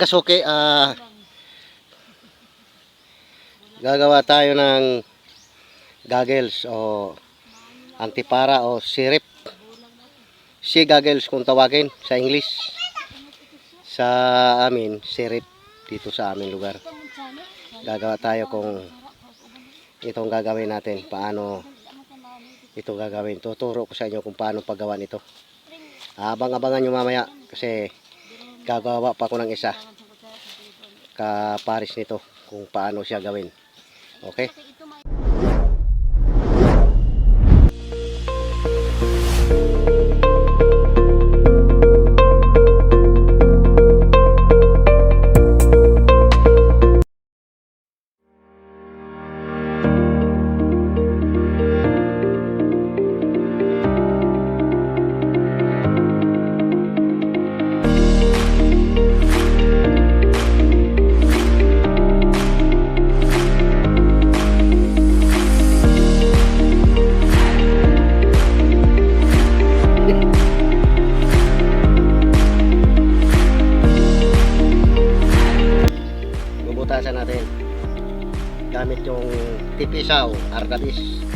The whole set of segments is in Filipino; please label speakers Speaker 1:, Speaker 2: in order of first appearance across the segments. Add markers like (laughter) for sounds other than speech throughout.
Speaker 1: kasuki, ah gagawa tayo ng goggles o antipara o sirip. Si goggles kung tawagin sa English. Sa amin, sirip dito sa aming lugar. Gagawa tayo kung itong gagawin natin. Paano ito gagawin. Tuturo ko sa inyo kung paano paggawa nito. Abang-abangan nyo mamaya kasi gagawa pa ko ng isa kaparis nito kung paano siya gawin. Okay? Tipisaw, argabis.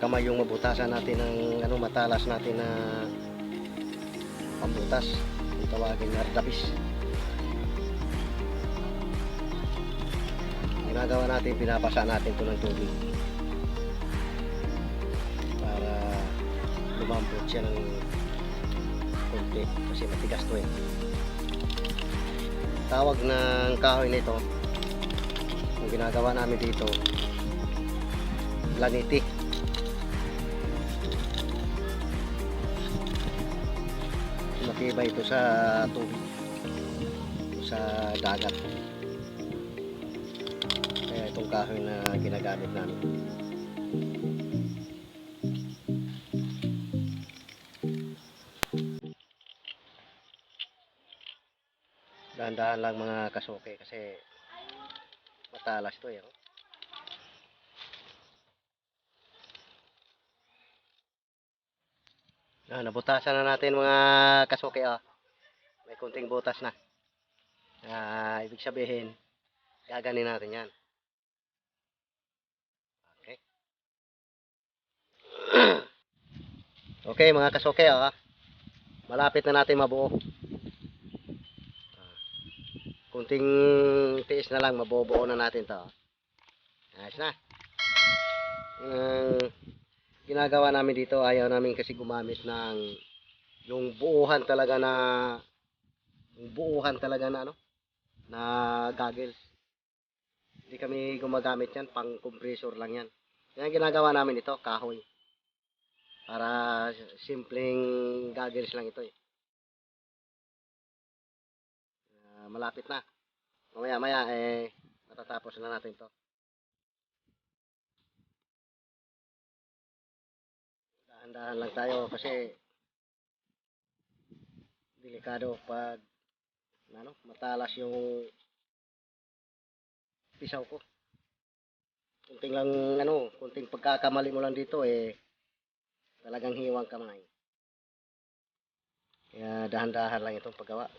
Speaker 1: Kamay yung mabutasan natin ng ano matalas natin na pambutas. Kung tawagin na ardapis. Ginagawa natin, pinapasa natin ito ng tubig. Para lumambot siya ng konti kasi matigas to eh tawag ng kahoy nito yung ginagawa namin dito laniti matibay ito sa tubig sa dagat kaya itong kahoy na ginagamit namin dahan-dahan lang mga kasuke kasi matalas to eh. oh. Ah, nabutasan na natin mga kasuke oh. May kunting butas na. Ah, ibig sabihin, gaganin natin 'yan. Okay. (clears throat) okay mga kasuke oh. Malapit na natin mabuo. kunting tiis na lang mabubuo na natin to ayos na ang ginagawa namin dito ayaw namin kasi gumamit ng yung buuhan talaga na yung buuhan talaga na ano na goggles hindi kami gumagamit yan pang compressor lang yan yan ginagawa namin ito kahoy para simpleng goggles lang ito eh Ah, malapit na. Mamaya maya eh matatapos na natin 'to. Dahan-dahan lang tayo kasi delikado pag ano, matalas yung pisaw ko. Kunting lang ano, kunting pagkakamali mo lang dito eh talagang hiwang kamay. Kaya dahan-dahan lang itong paggawa.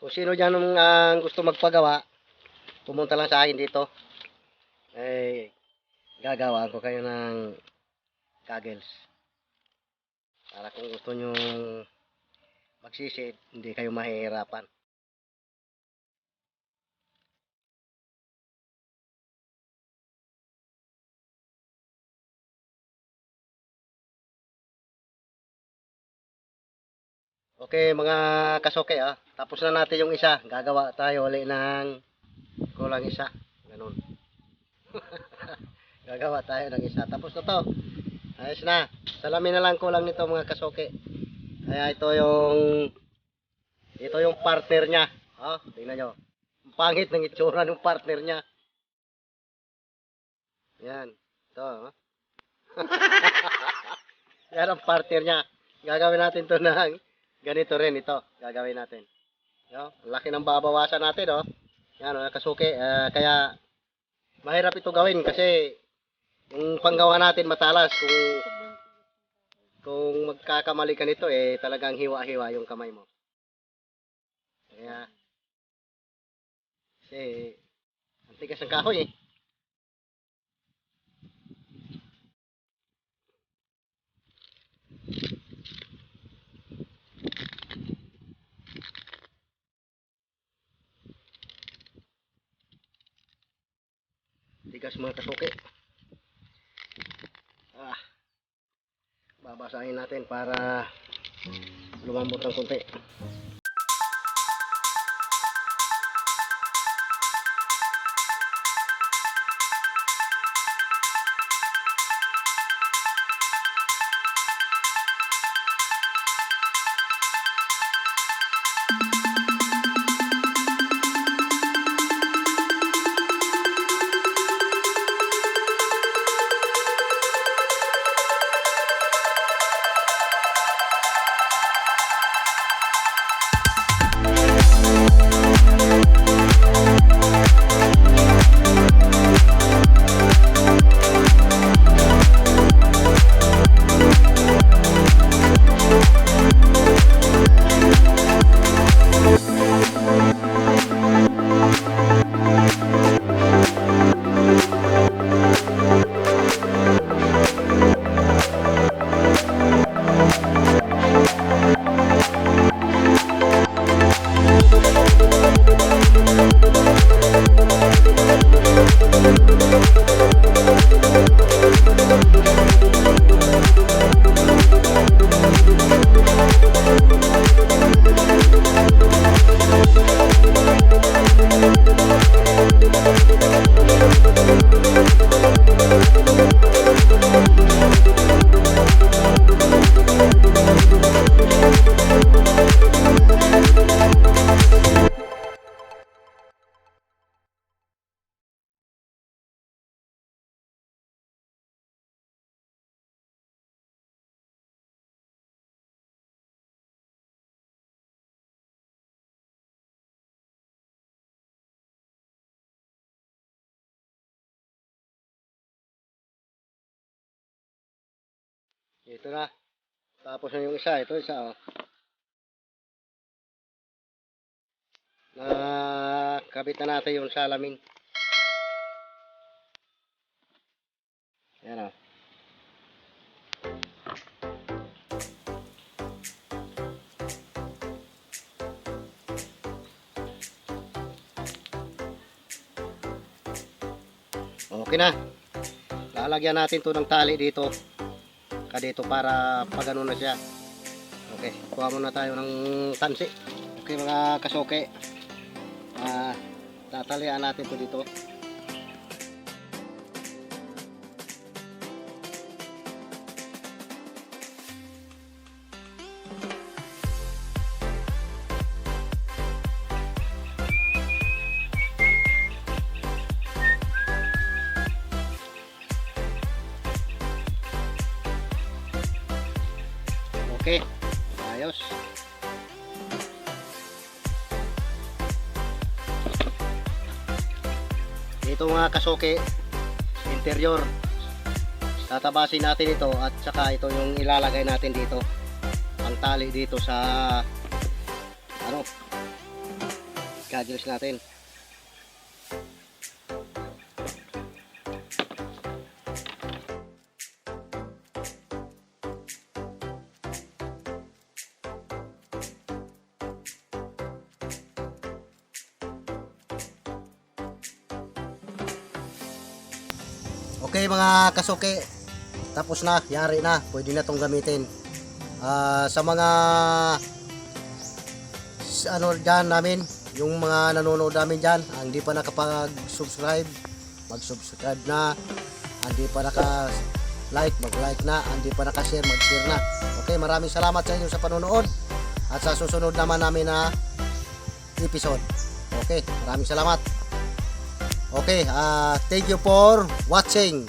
Speaker 1: Kung sino dyan ang ang gusto magpagawa, pumunta lang sa akin dito. Eh, gagawaan ko kayo ng goggles. Para kung gusto nyo magsisid, hindi kayo mahihirapan. Okay mga kasuke ah. Tapos na natin yung isa. Gagawa tayo ulit ng kulang isa. Ganun. (laughs) Gagawa tayo ng isa. Tapos na to. Ayos na. Salamin na lang kulang nito mga kasuke. Kaya ito yung ito yung partner niya. Oh, tingnan nyo. Ang pangit ng itsura ng partner niya. Yan. Ito. Oh. (laughs) Yan ang partner niya. Gagawin natin to ng ganito rin ito. Gagawin natin. Yo, laki ng babawasan natin, oh. Yan, oh, kasuke. eh, kaya mahirap ito gawin kasi yung panggawa natin matalas kung kung magkakamali ka nito eh talagang hiwa-hiwa yung kamay mo. Kaya kasi ang tigas kahoy eh. Tigas mga kasuke. Ah. Babasahin natin para lumambot ng konti. Ito na. Tapos na yung isa. Ito isa oh. Na kabit na natin yung salamin. Yan oh. Okay na. Lalagyan natin to ng tali dito ka dito para pagano na siya. Okay, kuha muna tayo ng tansi. Okay mga kasuke. Ah, tatalian natin to dito. Ito mga kasuke, interior. Tatabasin natin ito at saka ito yung ilalagay natin dito. Ang tali dito sa ano gadgets natin. Okay mga kasuke, tapos na, yari na, pwede na tong gamitin. Ah, sa mga ano dyan namin, yung mga nanonood namin dyan, hindi pa nakapag-subscribe, mag-subscribe na, hindi pa naka-like, mag-like na, hindi pa naka-share, mag-share na. Okay, maraming salamat sa inyo sa panonood at sa susunod naman namin na episode. Okay, maraming salamat. Okay, ah thank you for watching.